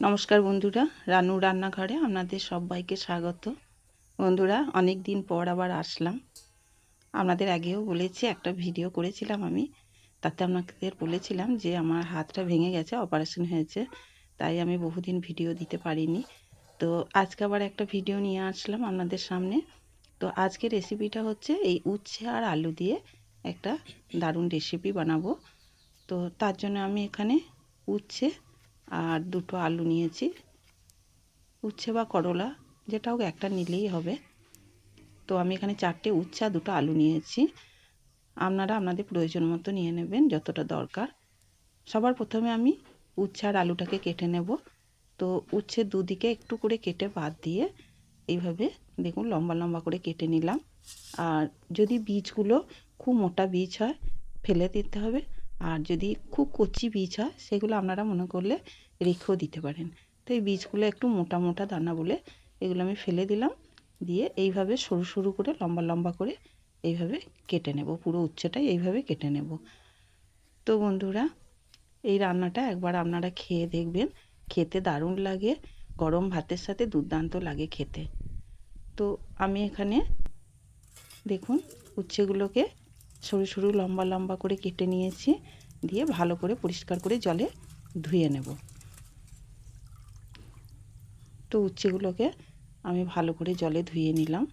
নমস্কার বন্ধুরা, রানু রান্নাঘরে আপনাদের সবাইকে স্বাগত। বন্ধুরা অনেক দিন পর আবার আসলাম। আপনাদের আগেও বলেছি, একটা ভিডিও করেছিলাম আমি। তাতে আপনাদের বলেছিলাম যে আমার হাতটা ভেঙে গেছে, অপারেশন হয়েছে, তাই আমি বহুদিন ভিডিও দিতে পারিনি। তো আজকে আবার একটা ভিডিও নিয়ে আসলাম আপনাদের সামনে। তো আজকে রেসিপিটা হচ্ছে এই উচ্ছে আর আলু দিয়ে একটা দারুণ রেসিপি বানাবো। তো তার জন্য আমি এখানে উচ্ছে আর দুটো আলু নিয়েছি। উচ্ছে বা করলা, যেটা হোক একটা নিলেই হবে। তো আমি এখানে চারটে উচ্ছে আর দুটো আলু নিয়েছি। আপনারা আপনাদের প্রয়োজন মতো নিয়ে নেবেন, যতটা দরকার। সবার প্রথমে আমি উচ্ছে আর আলুটাকে কেটে নেব। তো উচ্ছে দুদিকে একটু করে কেটে বাদ দিয়ে এইভাবে দেখুন লম্বা লম্বা করে কেটে নিলাম। আর যদি বীজগুলো খুব মোটা বীজ হয়, ফেলে দিতে হবে। আর যদি খুব কচি বীজ হয়, সেগুলো আপনারা মনে করলে রেখেও দিতে পারেন। তো এই বীজগুলো একটু মোটা মোটা দানা বলে এগুলো আমি ফেলে দিলাম, দিয়ে এইভাবে সরু সরু করে লম্বা লম্বা করে এইভাবে কেটে নেব। পুরো উচ্ছেটাই এইভাবে কেটে নেব। তো বন্ধুরা, এই রান্নাটা একবার আপনারা খেয়ে দেখবেন। খেতে দারুণ লাগে, গরম ভাতের সাথে দুর্দান্ত লাগে খেতে। তো আমি এখানে দেখুন, উচ্ছেগুলোকে সরু সরু লম্বা লম্বা করে কেটে নিয়েছি, দিয়ে ভালো করে পরিষ্কার করে জলে ধুয়ে নেব। তো উচ্ছেগুলোকে আমি ভালো করে জলে ধুয়ে নিলাম।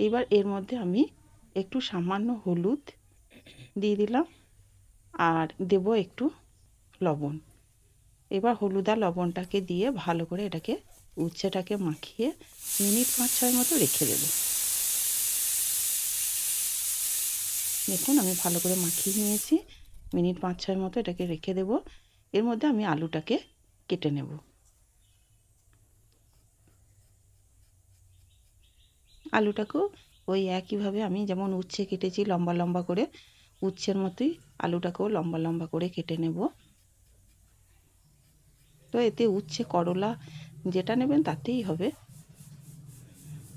এবার এর মধ্যে আমি একটু সামান্য হলুদ দিয়ে দিলাম আর দেব একটু লবণ। এবার হলুদ আর লবণটাকে দিয়ে ভালো করে এটাকে উচ্ছেটাকে মাখিয়ে মিনিট পাঁচ ছয় মতো রেখে দেবো। দেখুন, আমি ভালো করে মাখিয়ে নিয়েছি। মিনিট পাঁচ, ছয় মতো এটাকে রেখে দেব। এর মধ্যে আমি আলুটাকে কেটে নেব। আলুটাকেও ওই একইভাবে আমি যেমন উচ্ছে কেটেছি লম্বা লম্বা করে, উচ্ছের মতোই আলুটাকেও লম্বা লম্বা করে কেটে নেব। তো এতে উচ্ছে, করলা যেটা নেবেন তাতেই হবে।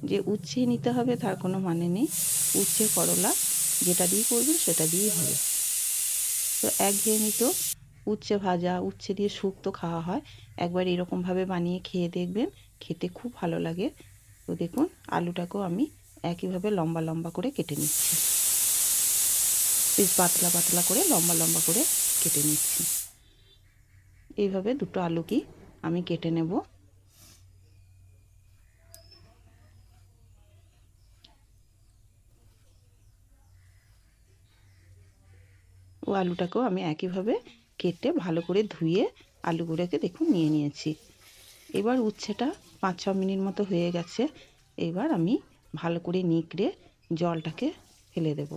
যে উচ্ছে নিতে হবে তার কোনো মানে নেই। উচ্ছে, করলা যেটা দিয়ে করবেন সেটা দিয়েই হবে। তো একঘেয়েমি তো উচ্ছে ভাজা, উচ্ছে দিয়ে শুক্তো খাওয়া হয়। একবার এরকমভাবে বানিয়ে খেয়ে দেখবেন, খেতে খুব ভালো লাগে। তো দেখুন, আলুটাকেও আমি একইভাবে লম্বা লম্বা করে কেটে নিচ্ছি। বেশ পাতলা পাতলা করে লম্বা লম্বা করে কেটে নিচ্ছি। এইভাবে দুটো আলুকেই আমি কেটে নেব। ও আলুটাকেও আমি একইভাবে কেটে ভালো করে ধুয়ে আলুগুলোকে দেখুন নিয়ে নিয়েছি। এবার উচ্ছেটা পাঁচ ছ মিনিট মতো হয়ে গেছে। এবার আমি ভালো করে নিকড়ে জলটাকে ফেলে দেব।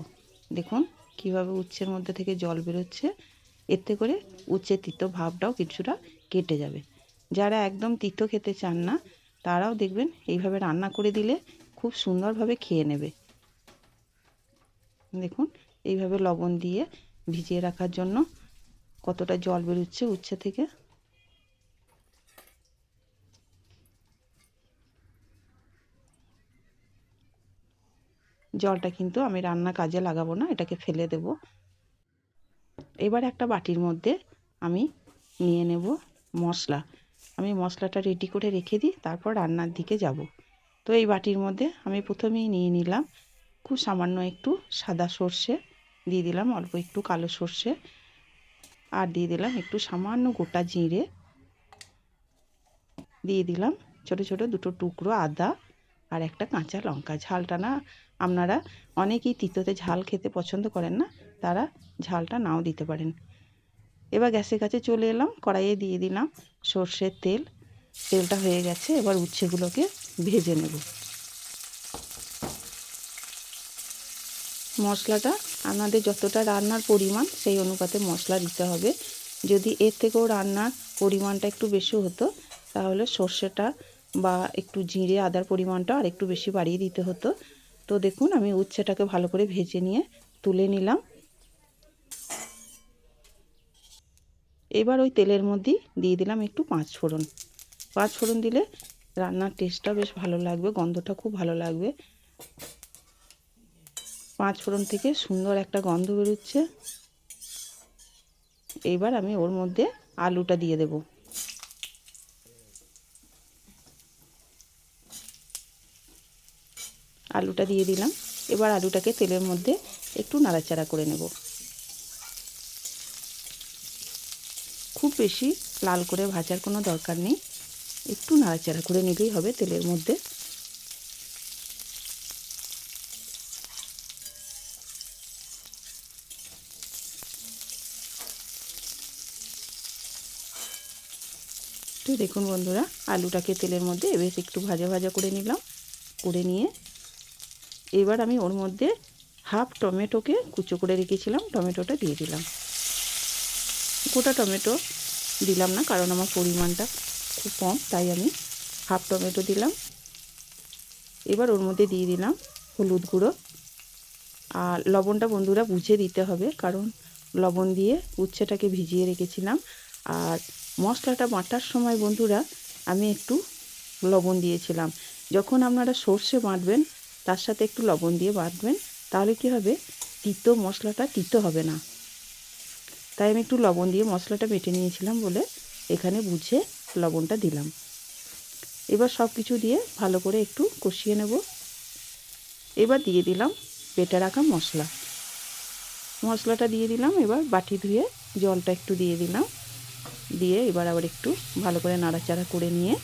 দেখুন কীভাবে উচ্ছের মধ্যে থেকে জল বেরোচ্ছে। এতে করে উচ্ছের তিতো ভাবটাও কিছুটা কেটে যাবে। যারা একদম তিতো খেতে চান না, তারাও দেখবেন এইভাবে রান্না করে দিলে খুব সুন্দরভাবে খেয়ে নেবে। দেখুন এইভাবে লবণ দিয়ে ভিজিয়ে রাখার জন্য কতটা জল বেরোচ্ছে উচ্ছে থেকে? জলটা কিন্তু আমি রান্না কাজে লাগাবো না, এটাকে ফেলে দেব। এবার একটা বাটির মধ্যে আমি নিয়ে নেব মশলা। আমি মশলাটা রেডি করে রেখে দিই, তারপর রান্নার দিকে যাব। তো এই বাটির মধ্যে আমি প্রথমেই নিয়ে নিলাম খুব সামান্য একটু সাদা সর্ষে দিয়ে দিলাম অল্প একটু কালো সর্ষে আর দিয়ে দিলাম একটু সামান্য গোটা জিরে। দিয়ে দিলাম ছোট ছোট দুটো টুকরো আদা আর একটা কাঁচা লঙ্কা। ঝালটা না আপনারা অনেকেই তিতোতে ঝাল খেতে পছন্দ করেন না, তারা ঝালটা নাও দিতে পারেন। এবার গ্যাসের কাছে চলে এলাম, কড়াইয়ে দিয়ে দিলাম সর্ষের তেল। তেলটা হয়ে গেছে, এবার উচ্ছেগুলোকে ভেজে নেব। মশলাটা আপনাদের যতটা রান্নার পরিমাণ, সেই অনুপাতে মশলা দিতে হবে। যদি এর থেকেও রান্নার পরিমাণটা একটু বেশি হতো, তাহলে সর্ষেটা বা একটু জিরে, আদার পরিমাণটা আর একটু বেশি বাড়িয়ে দিতে হতো। তো দেখুন, আমি উচ্ছেটাকে ভালো করে ভেজে নিয়ে তুলে নিলাম। এবার ওই তেলের মধ্যেই দিয়ে দিলাম একটু পাঁচ ফোড়ন। পাঁচ ফোড়ন দিলে রান্নার টেস্টটা বেশ ভালো লাগবে, গন্ধটা খুব ভালো লাগবে। পাঁচ ফোড়ন থেকে সুন্দর একটা গন্ধ বেরোচ্ছে। এইবার আমি ওর মধ্যে আলুটা দিয়ে দেব। আলুটা দিয়ে দিলাম। এবার আলুটাকে তেলের মধ্যে একটু নাড়াচাড়া করে নেব। খুব বেশি লাল করে ভাজার কোনো দরকার নেই। একটু নাড়াচাড়া করে নিলেই হবে তেলের মধ্যে। তো দেখুন বন্ধুরা, আলুটাকে তেলের মধ্যে বেশ একটু ভাজা ভাজা করে নিলাম, করে নিয়ে এবার আমি ওর মধ্যে হাফ টমেটোকে কুচো করে রেখেছিলাম, টমেটোটা দিয়ে দিলাম। গোটা টমেটো দিলাম না, কারণ আমার পরিমাণটা খুব কম, তাই আমি হাফ টমেটো দিলাম। এবার ওর মধ্যে দিয়ে দিলাম হলুদ গুঁড়ো। আর লবণটা বন্ধুরা বুঝে দিতে হবে, কারণ লবণ দিয়ে উচ্ছেটাকে ভিজিয়ে রেখেছিলাম। আর মশলাটা বাটার সময় বন্ধুরা আমি একটু লবণ দিয়েছিলাম। যখন আপনারা সর্ষে বাটবেন, তার সাথে একটু লবণ দিয়ে বাটবেন, তাহলে কি হবে? তিতো মশলাটা তিতো হবে না। তাই আমি একটু লবণ দিয়ে মশলাটা বেটে নিয়েছিলাম বলে এখানে বুঝে লবণটা দিলাম। এবার সব কিছু দিয়ে ভালো করে একটু কষিয়ে নেব। এবার দিয়ে দিলাম বেটে রাখা মশলা। মশলাটা দিয়ে দিলাম, এবার বাটি ধুয়ে জলটা একটু দিয়ে দিলাম। দিয়ে এবার আবার একটু ভালো করে নাড়াচাড়া করে নিয়ে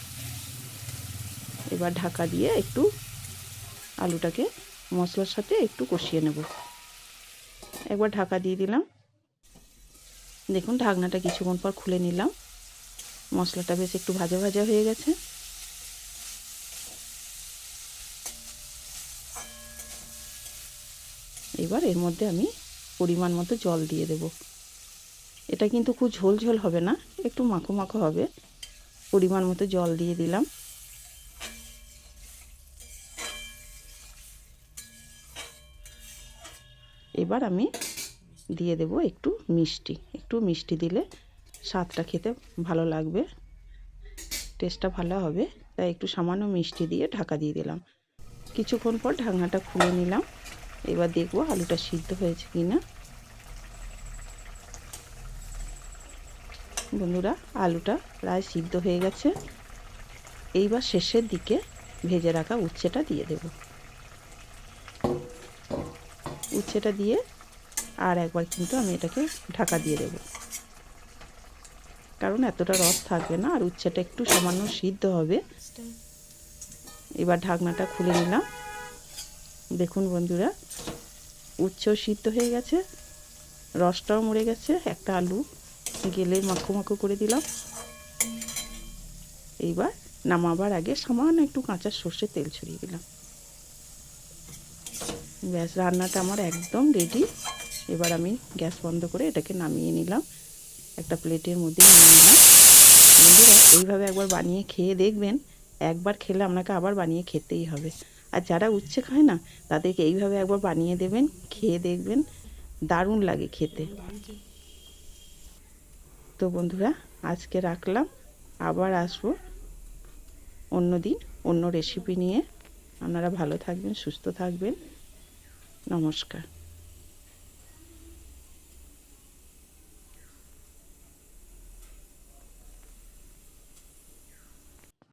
এবার ঢাকা দিয়ে একটু আলুটাকে মশলার সাথে একটু কষিয়ে নেব। একবার ঢাকা দিয়ে দিলাম। দেখুন, ঢাকনাটা কিছুক্ষণ পর খুলে নিলাম। মশলাটা বেশ একটু ভাজা ভাজা হয়ে গেছে। এবার এর মধ্যে আমি পরিমাণ মতো জল দিয়ে দেব। এটা কিন্তু খুব ঝোল ঝোল হবে না, একটু মাখো মাখো হবে। পরিমাণ মতো জল দিয়ে দিলাম। এবার আমি দিয়ে দেব একটু মিষ্টি। একটু মিষ্টি দিলে স্বাদটা খেতে ভালো লাগবে, টেস্টটা ভালো হবে। তাই একটু সামান্য মিষ্টি দিয়ে ঢাকা দিয়ে দিলাম। কিছুক্ষণ পর ঢাকনাটা খুলে নিলাম। এবার দেখব আলুটা সিদ্ধ হয়েছে কি না বন্ধুরা, আলুটা প্রায় সিদ্ধ হয়ে গেছে। এইবার শেষের দিকে ভেজে রাখা উচ্ছেটা দিয়ে দেব। উচ্ছেটা দিয়ে আর একবার কিন্তু আমি এটাকে ঢাকা দিয়ে দেব। কারণ এতটা রস থাকবে না, আর উচ্ছেটা একটু সামান্য সিদ্ধ হবে। এবার ঢাকনাটা খুলে নিলাম। দেখুন বন্ধুরা, উচ্ছেও সিদ্ধ হয়ে গেছে, রসটাও মরে গেছে, একটা আলু গেলে মাখো মাখো করে দিলাম। এইবার নামাবার আগে সামান্য একটু কাঁচা সর্ষের তেল ছড়িয়ে দিলাম। ব্যাস, রান্নাটা আমার একদম রেডি এবার আমি গ্যাস বন্ধ করে এটাকে নামিয়ে নিলাম। একটা প্লেটের মধ্যে নিয়ে নিলাম। বন্ধুরা এইভাবে একবার বানিয়ে খেয়ে দেখবেন, একবার খেলে আপনাকে আবার বানিয়ে খেতেই হবে। আর যারা উচ্ছে খায় না, তাদেরকে এইভাবে একবার বানিয়ে দেবেন, খেয়ে দেখবেন, দারুণ লাগে খেতে। তো বন্ধুরা, আজকে রাখলাম। আবার আসব অন্য দিন, অন্য রেসিপি নিয়ে। আপনারা ভালো থাকবেন, সুস্থ থাকবেন। নমস্কার।